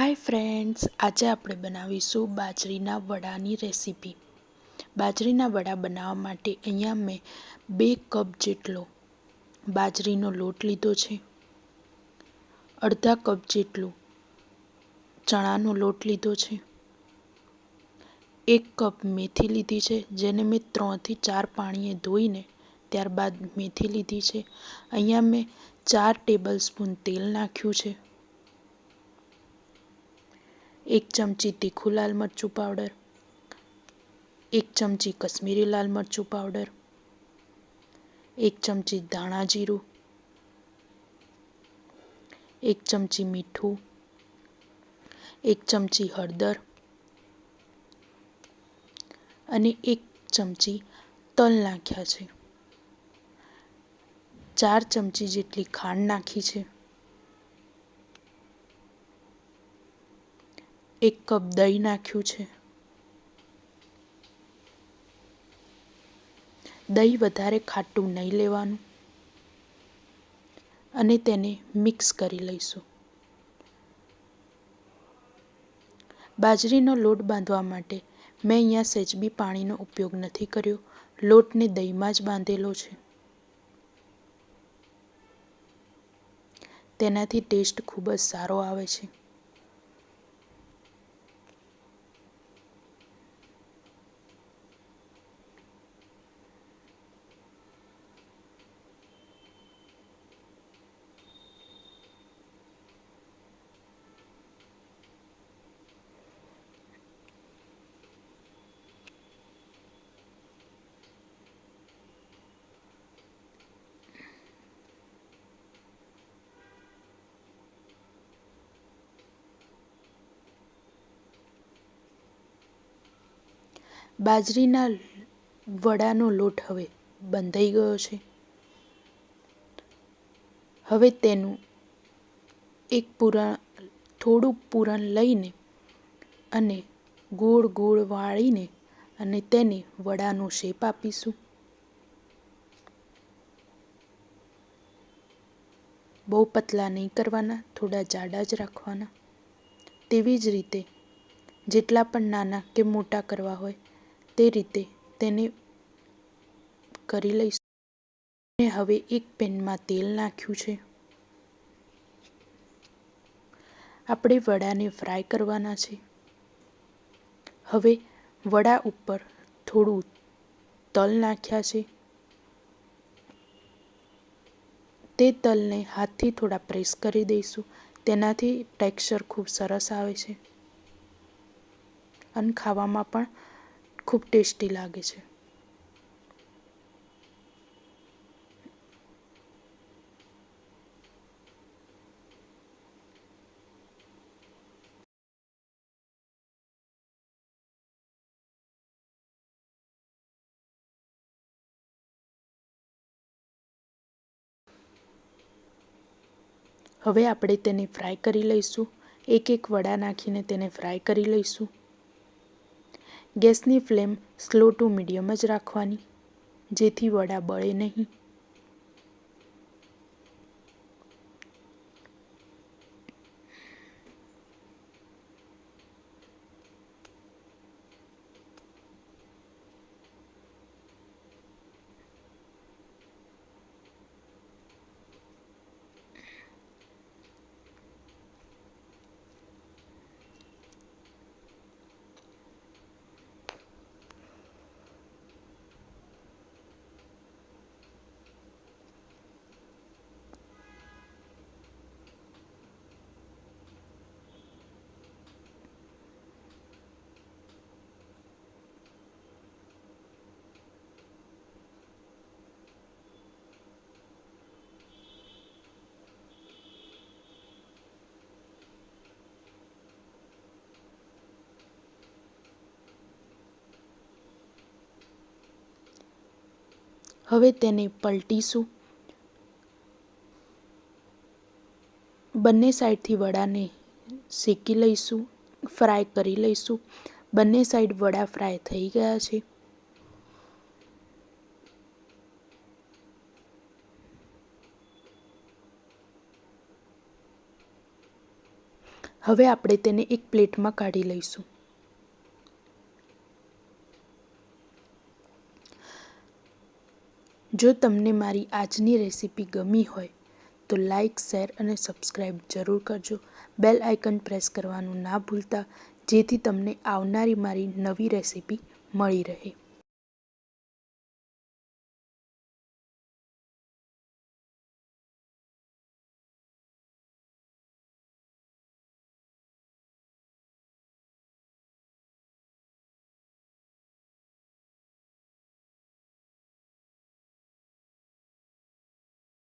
Hi friends આજે આપણે બનાવીશું બાજરીના વડાની રેસીપી. બાજરીના વડા બનાવવા માટે અહીંયા મેં બે કપ જેટલો બાજરીનો લોટ લીધો છે. અડધા કપ જેટલું ચણાનો લોટ લીધો છે. એક કપ મેથી લીધી છે, જેને મેં ત્રણથી ચાર પાણીએ ધોઈને ત્યારબાદ મેથી લીધી છે. અહીંયા મેં ચાર ટેબલ સ્પૂન તેલ નાખ્યું છે. એક ચમચી તીખું લાલ મરચું પાવડર, એક ચમચી કશ્મીરી લાલ મરચું પાવડર, એક ચમચી ધાણા જીરું, એક ચમચી મીઠું, એક ચમચી હળદર અને એક ચમચી તલ નાખ્યા છે. ચાર ચમચી જેટલી ખાંડ નાખી છે. એક કપ દહીં નાખ્યું છે. દહીં વધારે ખાટું નહીં લેવાનું. અને તેને મિક્સ કરી લઈશું. બાજરીનો લોટ બાંધવા માટે મેં અહીંયા સેચબી પાણીનો ઉપયોગ નથી કર્યો. લોટને દહીંમાં જ બાંધેલો છે. તેનાથી ટેસ્ટ ખૂબ જ સારો આવે છે. બાજરીના વડાનો લોટ હવે બંધાઈ ગયો છે. હવે તેનું એક પૂરણ થોડું પૂરણ લઈને અને ગોળ ગોળ વાળીને અને તેને વડાનો શેપ આપીશું. બહુ પતલા નહીં કરવાના, થોડા જાડા જ રાખવાના. તેવી જ રીતે જેટલા પણ નાના કે મોટા કરવા હોય તે રીતે તેને કરી લઈશું. હવે એક પેનમાં તેલ નાખ્યું છે. આપણે વડાને ફ્રાય કરવાના છે. હવે વડા ઉપર થોડું તલ નાખ્યા છે. તે તલને હાથથી થોડા પ્રેસ કરી દઈશું. તેનાથી ટેક્સચર ખૂબ સરસ આવે છે. અને ખાવામાં પણ ખૂબ ટેસ્ટી લાગે છે. હવે આપણે તેને ફ્રાય કરી લઈશું. એક એક વડા નાખીને તેને ફ્રાય કરી લઈશું. ગેસની ફ્લેમ સ્લો ટુ મીડિયમ જ રાખવાની જેથી વડા બળે નહીં. હવે તેને પલટીશું. બંને સાઈડથી વડાને શેકી લઈશું, ફ્રાય કરી લઈશું. બંને સાઈડ વડા ફ્રાય થઈ ગયા છે. હવે આપણે તેને એક પ્લેટમાં કાઢી લઈશું. જો તમને મારી આજની રેસીપી ગમી હોય, તો લાઈક, શેર અને સબસ્ક્રાઈબ જરૂર કરજો. બેલ આઇકન પ્રેસ કરવાનું ના ભૂલતા, જેથી તમને આવનારી મારી નવી રેસીપી મળી રહે.